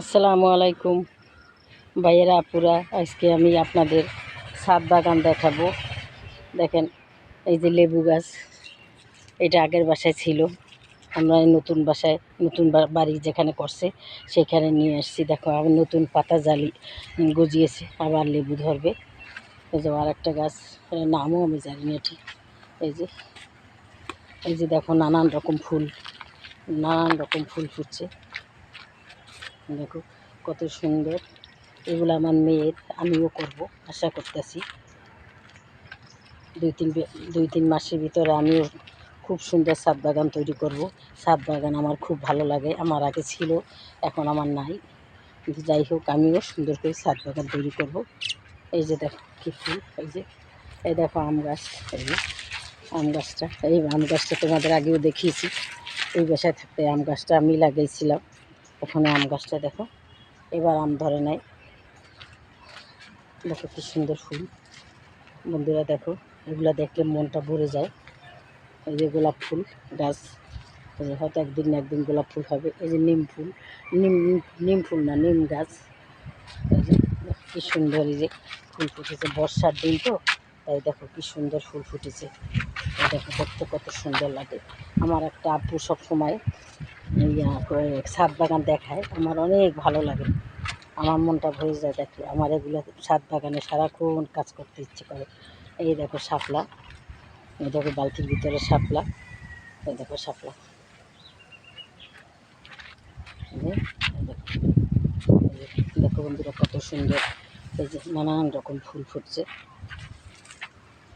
আসসালামু আলাইকুম। ভাইয়েরা, আপুরা, আজকে আমি আপনাদের ছাদ বাগান দেখাবো। দেখেন, এই যে লেবু গাছ, এটা আগের বাসায় ছিল। আমরা নতুন বাসায়, নতুন বাড়ি যেখানে করছে, সেখানে নিয়ে আসছি। দেখো, আবার নতুন পাতা জালি গজিয়েছে, আবার লেবু ধরবে। এই যে আর একটা গাছ নামও আমি জানি না ঠিক। এই যে এই যে দেখো, নানান রকম ফুল, নানান রকম ফুল ফুটছে। দেখো, কত সুন্দর। এগুলো আমার মেয়ের, আমিও করব, আশা করতেছি। দুই তিন দুই তিন মাসের ভিতরে আমিও খুব সুন্দর ছাদ বাগান তৈরি করব। ছাদ বাগান আমার খুব ভালো লাগে, আমার আগে ছিল, এখন আমার নাই। কিন্তু যাই হোক, আমিও সুন্দর করে ছাদ বাগান তৈরি করব। এই যে দেখো, কী ফুল, এই যে, এই দেখো আম গাছ, এই যে, আম গাছটা, এই আম গাছটা তোমাদের আগেও দেখিয়েছি। এই বাসায় থাকতে আম গাছটা আমি লাগিয়েছিলাম। ওখানে আম গাছটা দেখো। এবার আম ধরে নাই। দেখো কি সুন্দর ফুল। বন্ধুরা দেখো, এগুলা দেখলে মনটা ভরে যায়। এই যে গোলাপ ফুল, গাছ। হয়তো একদিন না একদিন গোলাপ ফুল হবে। এই যে নিম ফুল, নিম নিম ফুল না, নিম গাছ। কি সুন্দর এই যে ফুল ফুটেছে। বর্ষার দিন তো, তাই দেখো কি সুন্দর ফুল ফুটেছে। দেখো দেখতে কত সুন্দর লাগে। আমার একটা আপু সব সময় ইয়া করে ছাদ বাগান দেখায়। আমার অনেক ভালো লাগে। আমার মনটা ভরে যায় দেখলে আমার এগুলো ছাদ বাগানে সারাক্ষণ কাজ করতে ইচ্ছে করে। এই দেখো শাপলা। এই দেখো বালতির ভিতরে শাপলা। এই দেখো শাপলা। দেখো। দেখো বন্ধুরা কত সুন্দর। এই যে নানান রকম ফুল ফুটছে।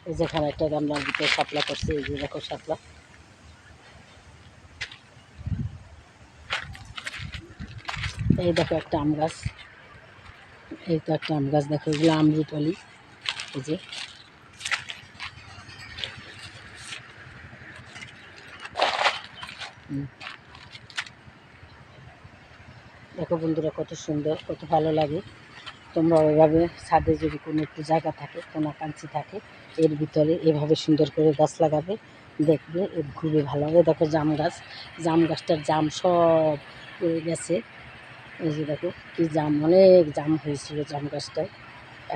এই যেখানে একটা গামলার ভিতরে শাপলা করছে। এই যে দেখো শাপলা। এই দেখো একটা আম গাছ। এই তো একটা আম গাছ দেখো, এগুলো আমরুপালি এই যে। দেখো বন্ধুরা কত সুন্দর, কত ভালো লাগে। তোমরা ওইভাবে ছাদে যদি কোনো একটু জায়গা থাকে, কোনো কাঞ্চি থাকে, এর ভিতরে এভাবে সুন্দর করে গাছ লাগাবে, দেখবে, এর খুবই ভালো হবে দেখো জাম গাছ, জাম গাছটার জাম সব পড়ে গেছে। এই যে দেখো, কি জাম, অনেক জাম হয়েছিল জাম গাছটায়।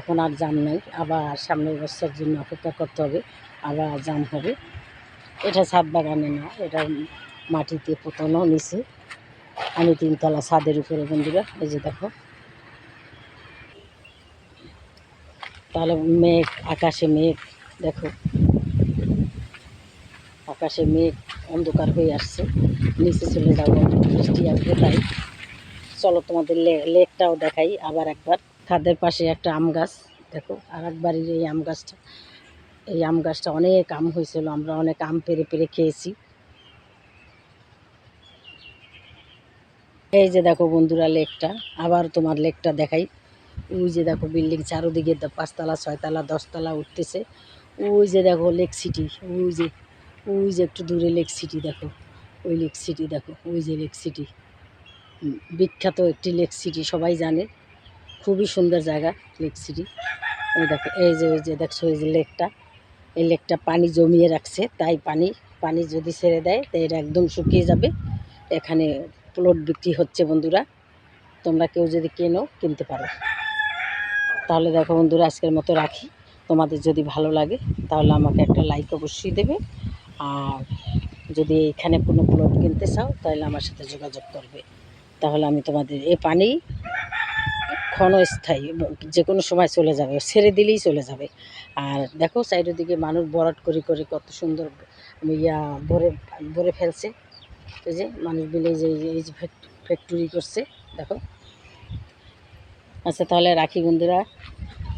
এখন আর জাম নাই, আবার সামনের বছর জন্য অপেক্ষা করতে হবে, আবার জাম হবে। এটা ছাদ বাগানে না, এটা মাটিতে পোতানো নিচে। আমি তিনতলা ছাদের উপরে, বন্ধুরা, এই যে দেখো। তাহলে মেঘ, আকাশে মেঘ, দেখো। আকাশে মেঘ অন্ধকার হয়ে আসছে, নিচে চলে যাব, বৃষ্টি আসবে তাই। চলো তোমাদের লেকটাও দেখাই, আবার একবার। ছাদের পাশে একটা আম গাছ, দেখো আর একবারের এই আম গাছটা। এই আম গাছটা অনেক আম হয়েছিল, আমরা অনেক আম পেরে পেরে খেয়েছি। এই যে দেখো বন্ধুরা লেকটা, আবার তোমার লেকটা দেখাই। ওই যে দেখো বিল্ডিং চারোদিকে পাঁচতলা, ছয়তলা, দশতলা উঠতেছে। ওই যে দেখো লেক সিটি, ওই যে ওই যে একটু দূরে লেক সিটি, দেখো। ওই লেক সিটি, দেখো, ওই যে লেক সিটি। বিখ্যাত একটি লেক সিটি, সবাই জানে। খুবই সুন্দর জায়গা লেক সিটি। এই দেখো, এই যে ওই যে দেখছ, এই যে লেকটা। এই লেকটা পানি জমিয়ে রাখছে, তাই পানি পানি যদি ছেড়ে দেয় তো এটা একদম শুকিয়ে যাবে। এখানে প্লট বিক্রি হচ্ছে, বন্ধুরা। তোমরা কেউ যদি কেনো, কিনতে পারো। তাহলে দেখো, বন্ধুরা, আজকের মতো রাখি। তোমাদের যদি ভালো লাগে, তাহলে আমাকে একটা লাইক অবশ্যই দেবে। আর যদি এখানে কোনো প্লট কিনতে চাও, তাহলে আমার সাথে যোগাযোগ করবে। তাহলে আমি তোমাদের এ পানি ক্ষণস্থায়ী যে কোনো সময় চলে যাবে, ছেড়ে দিলেই চলে যাবে। আর দেখো চারিদিকে মানুষ বরাট করে করে কত সুন্দর ইয়া ভরে ভরে ফেলছে। এই যে মানুষ মিলে যে এই যে ফ্যাক্টরি করছে, দেখো। আচ্ছা তাহলে রাখি বন্ধুরা,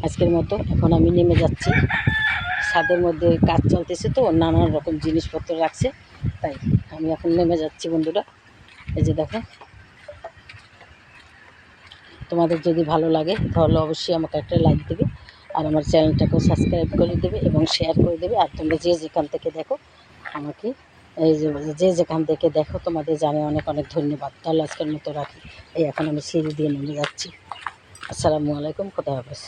আজকের মতো। এখন আমি নেমে যাচ্ছি। ছাদের মধ্যে কাজ চলতেছে তো, নানান রকম জিনিসপত্র রাখছে। তাই আমি এখন নেমে যাচ্ছি বন্ধুরা। এই যে দেখো। তোমাদের যদি ভালো লাগে, তাহলে অবশ্যই আমাকে একটা লাইক দেবে আর আমার চ্যানেলটাকেও সাবস্ক্রাইব করে দেবে এবং শেয়ার করে দেবে। আর তোমরা যে যেখান থেকে দেখো, আমাকে এই যে যেখান থেকে দেখো, তোমাদের জানে অনেক অনেক ধন্যবাদ। তাহলে আজকের মতো রাখি। এই এখন আমি সিঁড়ি দিয়ে নেমে যাচ্ছি। আসসালামু আলাইকুম কোথায় হাফেজ।